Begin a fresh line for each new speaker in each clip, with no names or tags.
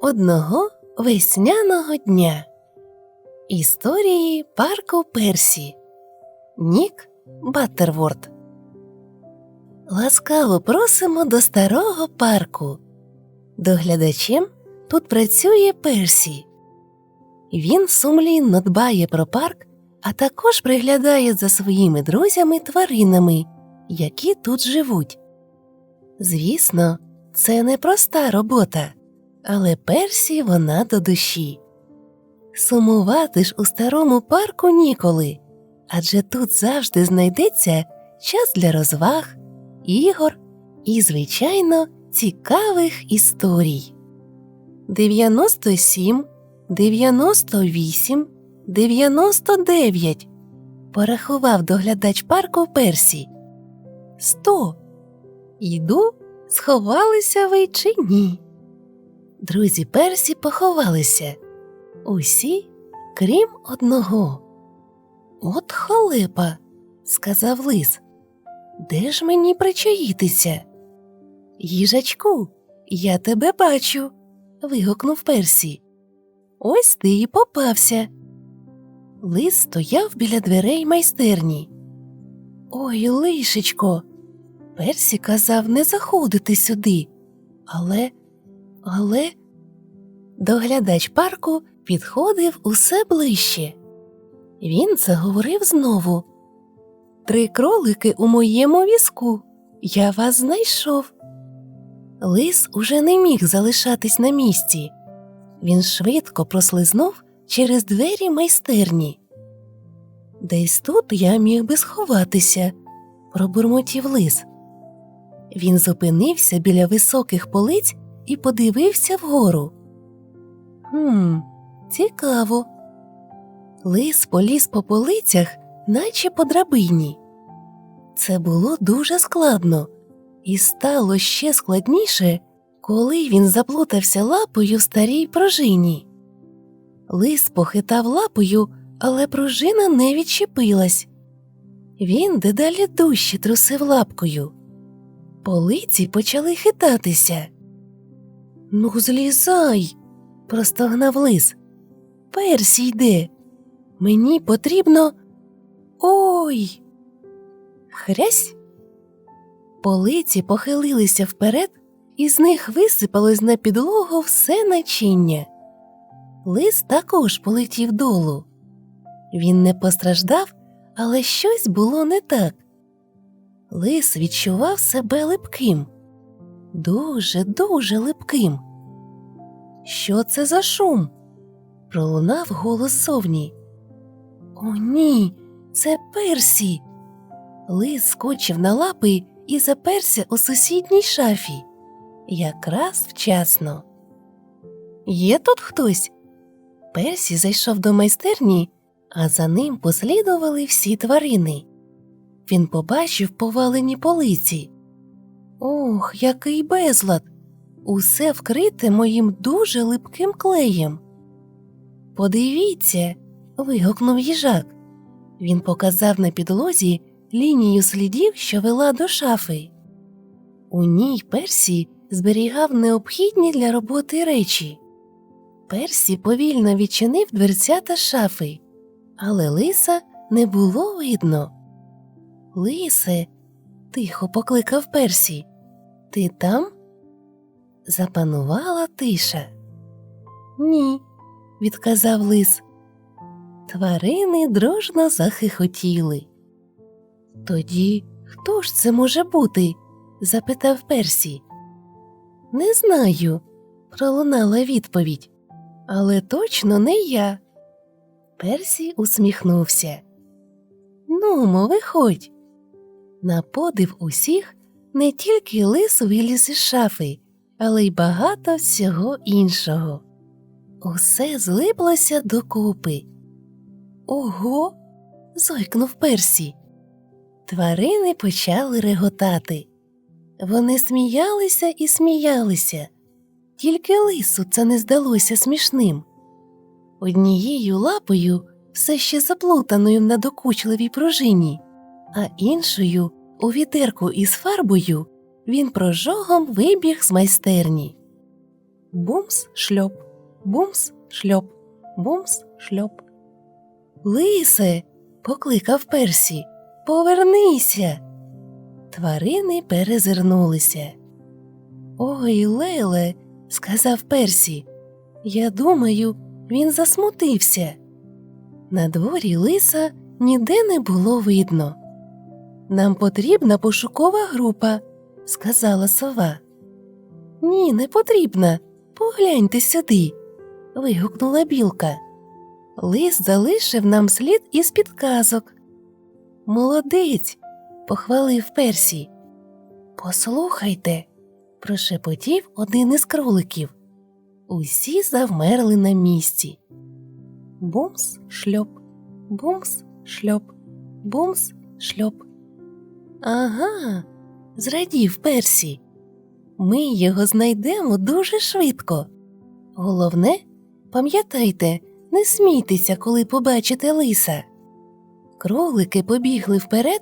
Одного весняного дня. Історії парку Персі. Нік Баттерворд. Ласкаво просимо до старого парку. Доглядачем тут працює Персі. Він сумлінно дбає про парк, а також приглядає за своїми друзями тваринами, які тут живуть. Звісно, це непроста робота, але Персі вона до душі. Сумувати ж у старому парку ніколи, адже тут завжди знайдеться час для розваг, ігор і, звичайно, цікавих історій. 97, 98, 99 порахував доглядач парку Персі. Сто. Іду, сховалися ви чи ні? Друзі Персі поховалися. Усі, крім одного. От халепа, сказав лис. Де ж мені причаїтися? Їжачку, я тебе бачу. вигукнув Персі. Ось ти і попався. Лис стояв біля дверей майстерні. Ой, лишечко. Персі казав не заходити сюди. Але, але доглядач парку підходив усе ближче. Він заговорив знову. Три кролики у моєму візку. Я вас знайшов. Лис уже не міг залишатись на місці. Він швидко прослизнув через двері майстерні. Десь тут я міг би сховатися, пробурмотів лис. Він зупинився біля високих полиць і подивився вгору. Хм, цікаво. Лис поліз по полицях, наче по драбині. Це було дуже складно, і стало ще складніше, коли він заплутався лапою в старій пружині. Лис похитав лапою, але пружина не відчепилась. Він дедалі дужче трусив лапкою. Полиці почали хитатися. Ну, злізай, простогнав лис. Персі йде. Мені потрібно. Ой. Хрясь. Полиці похилилися вперед, і з них висипалось на підлогу все начиння. Лис також полетів долу. Він не постраждав, але щось було не так. Лис відчував себе липким, дуже, дуже липким. Що це за шум? пролунав голос зовні. О, ні, це Персі. Лис скочив на лапи і заперся у сусідній шафі. Якраз вчасно. Є тут хтось? Персі зайшов до майстерні, а за ним послідували всі тварини. Він побачив повалені полиці. Ох, який безлад! Усе вкрите моїм дуже липким клеєм. Подивіться. вигукнув їжак. Він показав на підлозі лінію слідів, що вела до шафи. У ній Персі зберігав необхідні для роботи речі. Персі повільно відчинив дверцята шафи, але лиса не було видно. Лисе, тихо покликав Персі. Ти там? Запанувала тиша. Ні, відказав лис. Тварини дружно захихотіли. Тоді хто ж це може бути? запитав Персі. Не знаю, пролунала відповідь, але точно не я. Персі усміхнувся. Ну, виходь. На подив усіх не тільки лис виліз із шафи, але й багато всього іншого. Усе злиплося докупи. Ого. зойкнув Персі. Тварини почали реготати. Вони сміялися і сміялися, тільки лису це не здалося смішним. Однією лапою, все ще заплутаною в надокучливій пружині, а іншою у відерку із фарбою він прожогом вибіг з майстерні. Бумс шльоп, бумс шльоп, бумс шльоп. Лисе, покликав Персі, повернися. Тварини перезирнулися. Ой, Леле, сказав Персі. Я думаю, він засмутився. На дворі лиса ніде не було видно. Нам потрібна пошукова група, сказала сова. Ні, не потрібна. Погляньте сюди. вигукнула білка. Лис залишив нам слід із підказок. Молодець, похвалив Персі. Послухайте, прошепотів один із кроликів. Усі завмерли на місці. Бумс шльоп, бумс шльоп, бумс шльоп. Ага, зрадів Персі. Ми його знайдемо дуже швидко. Головне, пам'ятайте, не смійтеся, коли побачите лиса. Кролики побігли вперед,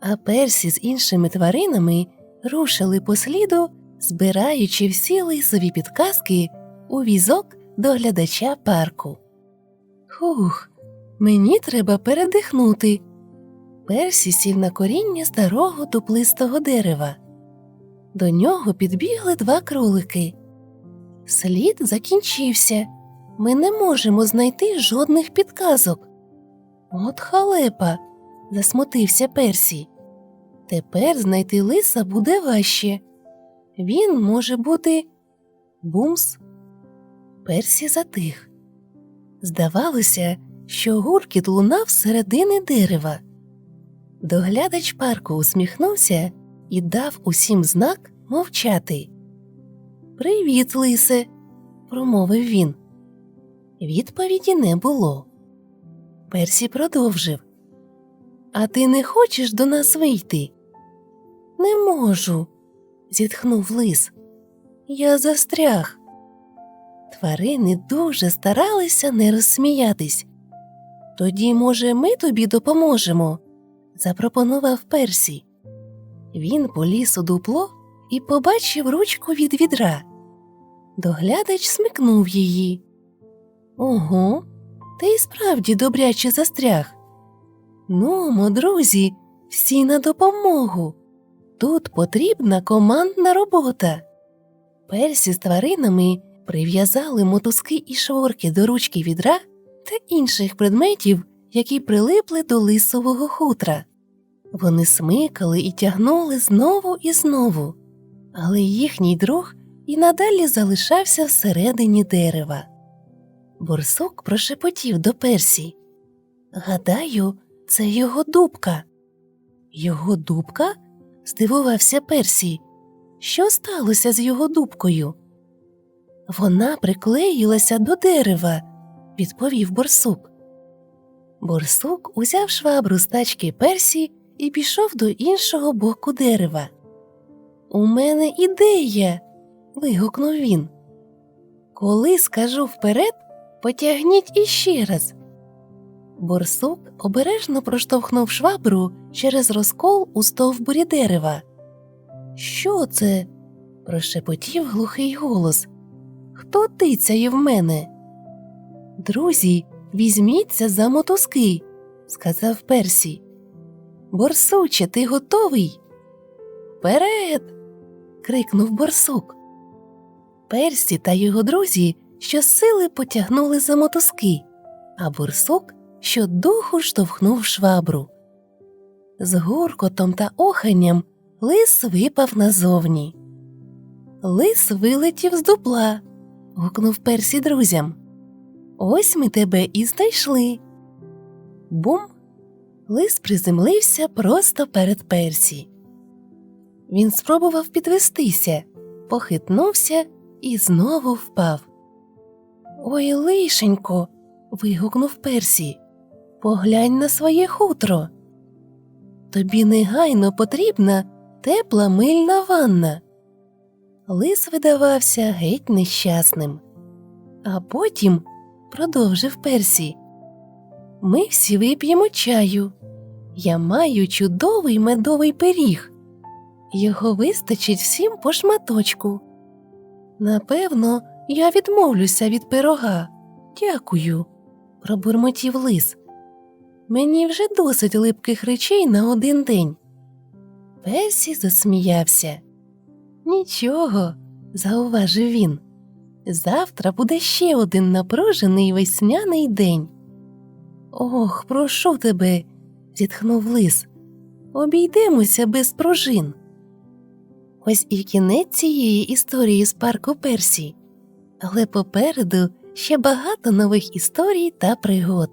а Персі з іншими тваринами рушили по сліду, збираючи всі лисові підказки у візок до глядача парку. Хух, мені треба передихнути. Персі сів на коріння старого дуплистого дерева. До нього підбігли два кролики. Слід закінчився. Ми не можемо знайти жодних підказок. От халепа, засмутився Персі. Тепер знайти лиса буде важче. Він може бути бумс. Персі затих. Здавалося, що гуркіт лунав середини дерева. Доглядач парку усміхнувся і дав усім знак мовчати. Привіт, лисе, промовив він. Відповіді не було. Персі продовжив. А ти не хочеш до нас вийти? Не можу, зітхнув лис. Я застряг. Тварини дуже старалися не розсміятись. Тоді, може, ми тобі допоможемо, запропонував Персі. Він поліз у дупло і побачив ручку від відра. Доглядач смикнув її. Ого, ти й справді добряче застряг. Ну, друзі, всі на допомогу. Тут потрібна командна робота. Персі з тваринами прив'язали мотузки і шворки до ручки відра та інших предметів, які прилипли до лисового хутра. Вони смикали і тягнули знову і знову, але їхній друг і надалі залишався всередині дерева. Борсук прошепотів до Персі. Гадаю, це його дубка. Його дубка? здивувався Персі. Що сталося з його дубкою? Вона приклеїлася до дерева, відповів борсук. Борсук узяв швабру з тачки Персі і пішов до іншого боку дерева. У мене ідея. вигукнув він. Коли скажу вперед, потягніть іще раз. Борсук обережно проштовхнув швабру через розкол у стовбурі дерева. Що це? прошепотів глухий голос. Хто тицяє в мене? Друзі, візьміться за мотузки, сказав Персі. Борсуче, ти готовий? Вперед. крикнув борсук. Персі та його друзі щосили потягнули за мотузки, а борсук щодуху штовхнув швабру. З гуркотом та оханням лис випав назовні. Лис вилетів з дупла, гукнув Персі друзям. Ось ми тебе і знайшли. Бум! Лис приземлився просто перед Персі. Він спробував підвестися, похитнувся і знову впав. Ой, лишенько. вигукнув Персі. Поглянь на своє хутро. Тобі негайно потрібна тепла мильна ванна. Лис видавався геть нещасним. А потім продовжив Персі. Ми всі вип'ємо чаю. Я маю чудовий медовий пиріг. Його вистачить всім по шматочку. Напевно, Я відмовлюся від пирога. Дякую, пробурмотів лис. Мені вже досить липких речей на один день. Персі засміявся. Нічого, зауважив він. Завтра буде ще один напружений весняний день. Ох, прошу тебе, зітхнув лис. Обійдемося без пружин. Ось і кінець цієї історії з парку Персі. Але попереду ще багато нових історій та пригод.